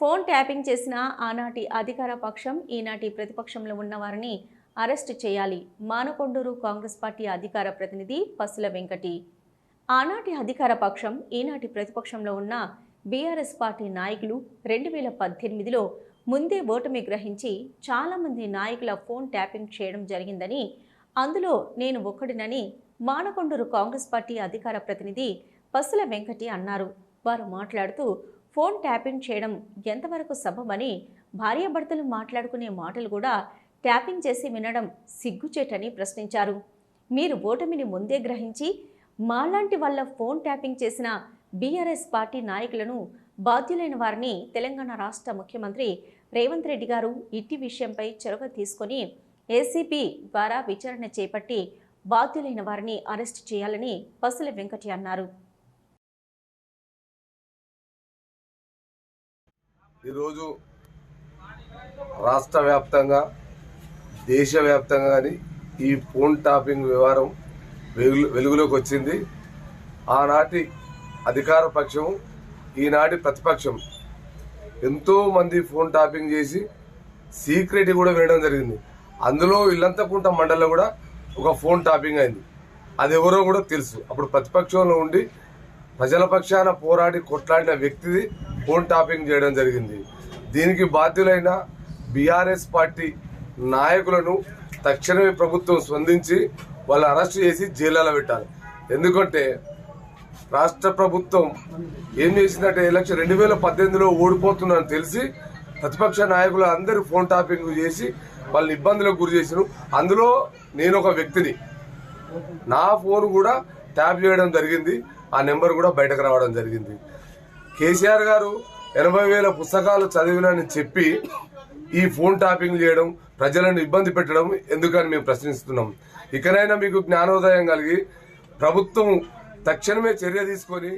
Phone tapping చేసిన ఆనాటి అధికార పక్షం ఈనాటి ప్రతిపక్షంలో ఉన్నవారిని అరెస్ట్ అరెస్టు చేయాలి. మానకొండూరు కాంగ్రెస్ పార్టీ అధికార ప్రతినిధి పసుల వెంకటి. ఆనాటి అధికార పక్షం ఈనాటి ప్రతిపక్షంలో ఉన్న బీఆర్ఎస్ పార్టీ నాయకులు రెండు వేల పద్దెనిమిదిలో ముందే ఓటమి గ్రహించి చాలామంది నాయకుల ఫోన్ ట్యాపింగ్ చేయడం జరిగిందని అందులో నేను ఒక్కడినని మానకొండూరు కాంగ్రెస్ పార్టీ అధికార ప్రతినిధి పసుల వెంకటి అన్నారు. వారు మాట్లాడుతూ ఫోన్ ట్యాపింగ్ చేయడం ఎంతవరకు సబమని భార్యాభర్తలు మాట్లాడుకునే మాటలు కూడా ట్యాపింగ్ చేసి వినడం సిగ్గుచేటని ప్రశ్నించారు. మీరు ఓటమిని ముందే గ్రహించి మాలాంటి వాళ్ళ ఫోన్ ట్యాపింగ్ చేసిన బీఆర్ఎస్ పార్టీ నాయకులను బాధ్యులైన వారిని తెలంగాణ రాష్ట్ర ముఖ్యమంత్రి రేవంత్ రెడ్డి గారు ఇట్టి విషయంపై చొరవ తీసుకొని ఏసీపీ ద్వారా విచారణ చేపట్టి బాధ్యులైన వారిని అరెస్టు చేయాలని పసుల వెంకటి అన్నారు. ఈరోజు రాష్ట్ర వ్యాప్తంగా దేశవ్యాప్తంగా కానీ ఈ ఫోన్ టాపింగ్ వ్యవహారం వెలుగులోకి వచ్చింది. ఆనాటి అధికార పక్షము ఈనాటి ప్రతిపక్షం ఎంతో మంది ఫోన్ టాపింగ్ చేసి సీక్రెట్ కూడా వేయడం జరిగింది. అందులో ఇల్లంతకుంట మండలిలో కూడా ఒక ఫోన్ టాపింగ్ అయింది. అది ఎవరో కూడా తెలుసు. అప్పుడు ప్రతిపక్షంలో ఉండి ప్రజల పక్షాన పోరాడి కొట్లాడిన వ్యక్తిది ఫోన్ టాపింగ్ చేయడం జరిగింది. దీనికి బాధ్యులైన బీఆర్ఎస్ పార్టీ నాయకులను తక్షణమే ప్రభుత్వం స్పందించి వాళ్ళు అరెస్ట్ చేసి జైల్లో పెట్టాలి. ఎందుకంటే రాష్ట్ర ప్రభుత్వం ఏం చేసిందంటే ఎలక్షన్ రెండు వేల పద్దెనిమిదిలో ఓడిపోతుందని తెలిసి ప్రతిపక్ష నాయకులు అందరూ ఫోన్ టాపింగ్ చేసి వాళ్ళని ఇబ్బందులకు గురి చేసినారు అందులో నేను ఒక వ్యక్తిని. నా ఫోన్ కూడా ట్యాప్ చేయడం జరిగింది. ఆ నెంబర్ కూడా బయటకు రావడం జరిగింది. కేసీఆర్ గారు ఎనభై వేల పుస్తకాలు చదివినని చెప్పి ఈ ఫోన్ టాపింగ్ చేయడం ప్రజలను ఇబ్బంది పెట్టడం ఎందుకని మేము ప్రశ్నిస్తున్నాం. ఇకనైనా మీకు జ్ఞానోదయం కలిగి ప్రభుత్వం తక్షణమే చర్య తీసుకొని